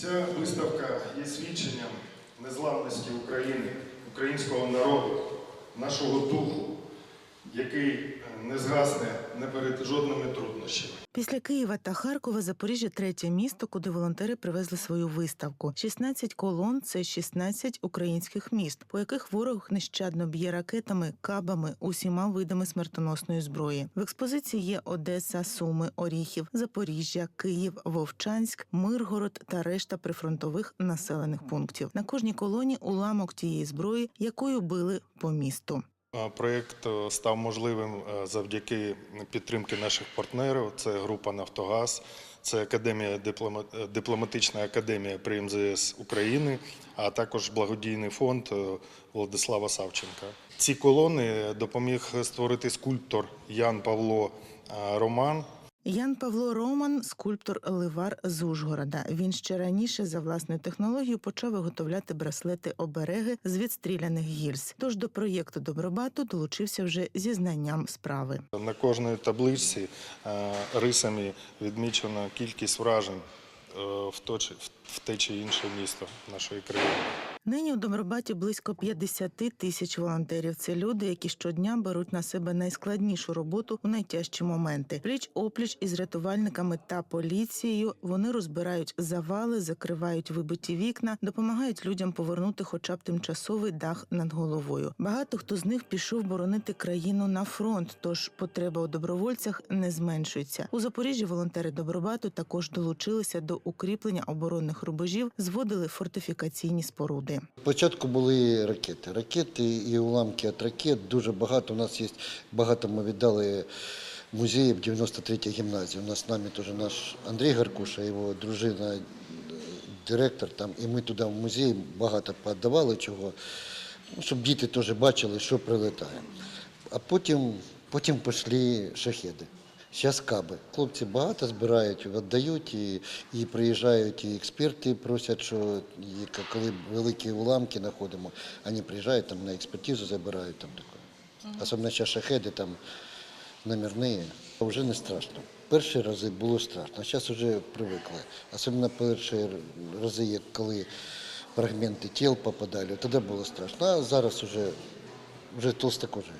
Ця виставка є свідченням незламності України, українського народу, нашого духу, який е, не згасне не перед жодними труднощами. Після Києва та Харкова Запоріжжя третє місто, куди волонтери привезли свою виставку. 16 колон це 16 українських міст, по яких ворог нещадно б'є ракетами, кабами, усіма видами смертоносної зброї. В експозиції є Одеса, Суми, Оріхів, Запоріжжя, Київ, Вовчанськ, Миргород та решта прифронтових населених пунктів. На кожній колоні уламок тієї зброї, якою били по місту. Е, Проєкт е, став можливим е, завдяки підтримки наших партнерів. Це група Нафтогаз, це академія дипломатична академія при МЗС України, а також благодійний фонд Владислава Савченка. Ці колони допоміг створити скульптор Ян Павло Роман. Ян Павло Роман, скульптор Ливар з Ужгорода. Він ще раніше за власною технологією почав виготовляти браслети обереги з відстріляних гільз. Тож до проєкту Добробату долучився вже зі знанням справи. На кожній табличці е, рисами відмічена кількість вражень е, в те чи інше місто нашої країни. Нині у Добробаті близько 50 тисяч волонтерів. Це люди, які щодня беруть на себе найскладнішу роботу у найтяжчі моменти. Пліч опліч із рятувальниками та поліцією вони розбирають завали, закривають вибиті вікна, допомагають людям повернути хоча б тимчасовий дах над головою. Багато хто з них пішов боронити країну на фронт, тож потреба у добровольцях не зменшується. У Запоріжжі волонтери Добробату також долучилися до укріплення оборонних рубежів, зводили фортифікаційні споруди. Спочатку були ракети. Ракети і уламки від ракет дуже багато. У нас є багато ми віддали музеїв 93-ї гімназії. У нас з нами теж наш Андрій Гаркуша, його дружина, директор там, і ми туди в музей багато подавали чого, ну, щоб діти теж бачили, що прилетає. А потім, потім пішли шахеди. Зараз каби. Хлопці багато збирають, віддають і, і приїжджають, і експерти просять, що і коли великі уламки знаходимо, вони приїжджають там на експертизу, забирають там таке. Особливо зараз шахеди там номерні, вже не страшно. Перші рази було страшно, а зараз вже привикли. Особливо перші рази, коли фрагменти тіл попадали, тоді було страшно. А зараз вже, вже толстокожі.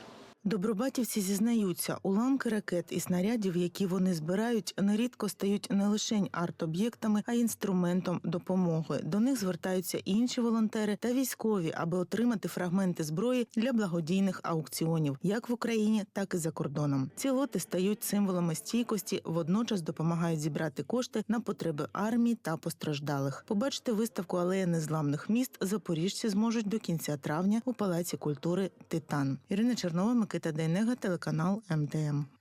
Добробатівці зізнаються, уламки ракет і снарядів, які вони збирають, нерідко стають не лише арт-об'єктами, а й інструментом допомоги. До них звертаються і інші волонтери та військові, аби отримати фрагменти зброї для благодійних аукціонів, як в Україні, так і за кордоном. Ці лоти стають символами стійкості, водночас допомагають зібрати кошти на потреби армії та постраждалих. Побачити виставку алея незламних міст запоріжці зможуть до кінця травня у Палаці культури Титан. Ірина Чернова, Микита Дейнега, телеканал МТМ.